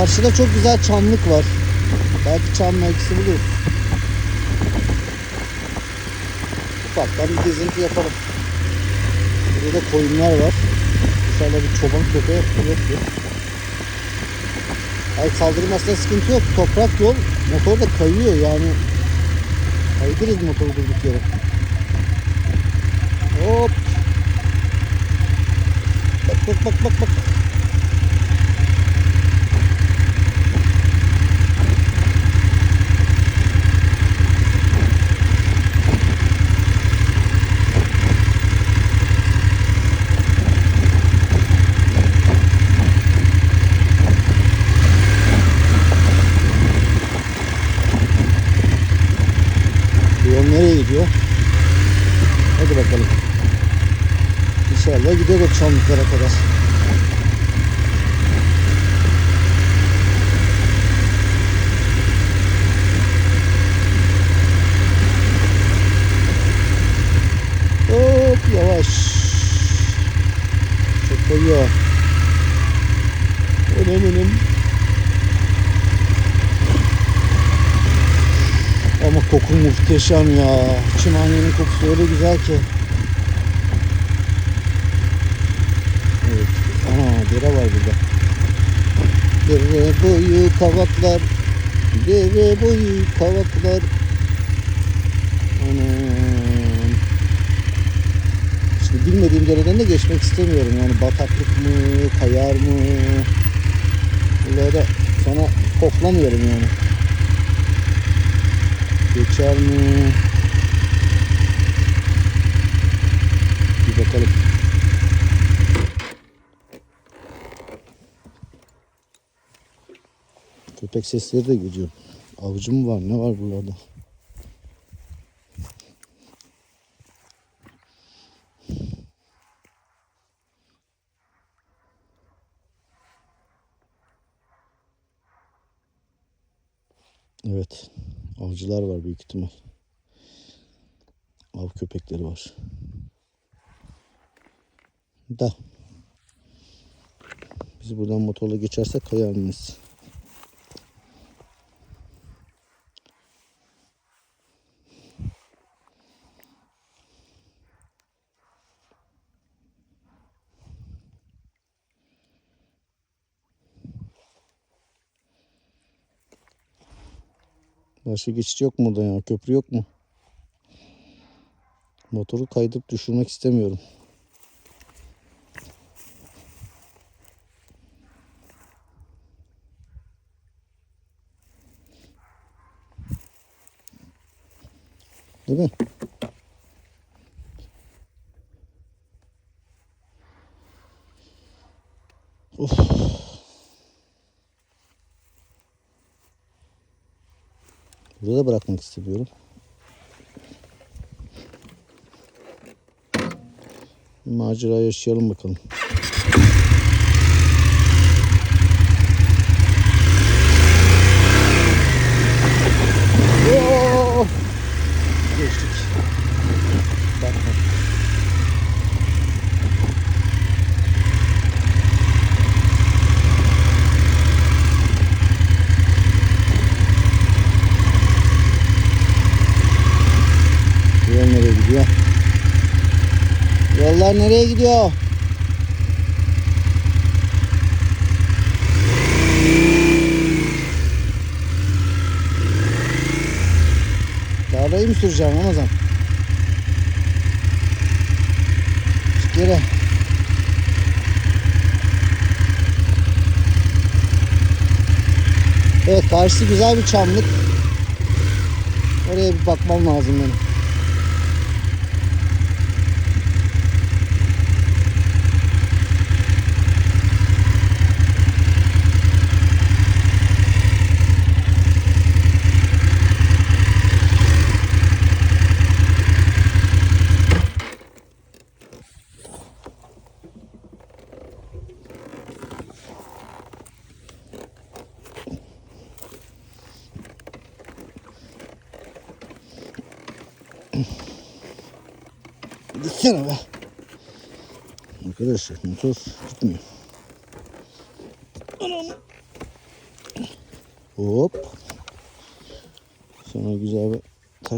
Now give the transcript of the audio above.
Karşıda çok güzel çamlık var. Belki çam mevkisi buluruz. Ufaktan bir gezinti yapalım. Burada da koyunlar var. Dışarıda bir çoban köpeği yoktu. Ay saldırmasına sıkıntı yok. Toprak yol. Motor da kayıyor yani. Kaydırırız motoru durduk yere. Hop. Bak bak bak bak bak. Bu yol nereye gidiyor? Hadi bakalım. İnşallah gidiyor çamlıklara kadar. Hop yavaş. Çok koyuyor. Önüm önüm. Ama koku muhteşem ya. Çimenliğinin kokusu öyle güzel ki. Evet. Ana dere var burada. Dere boyu kavaklar. Dere boyu kavaklar. Anam. Şimdi bilmediğim dereden de geçmek istemiyorum. Yani bataklık mı, kayar mı? Bunları da sana koklamıyorum yani. Geçer mi? Bir bakalım. Köpek sesleri de geliyor. Avcı mı var? Ne var buralarda? Evet. Avcılar var büyük ihtimal. Av köpekleri var. Da. Biz buradan motorla geçersek kayar mıyız? Başka geçiş yok mu burada ya? Köprü yok mu? Motoru kaydırıp düşürmek istemiyorum. Değil mi? Of. Burada bırakmak istemiyorum. Bir macera yaşayalım bakalım. Oo! Geçtik. Bakma. Yol nereye gidiyor? Yollar nereye gidiyor? Dağdayı mı süreceğim Ramazan? Çık geri. Evet karşısı güzel bir çamlık. Oraya bir bakmam lazım benim. Gitsene be. Arkadaşlar motor gitmiyor. Anam. Hop. Sana güzel bir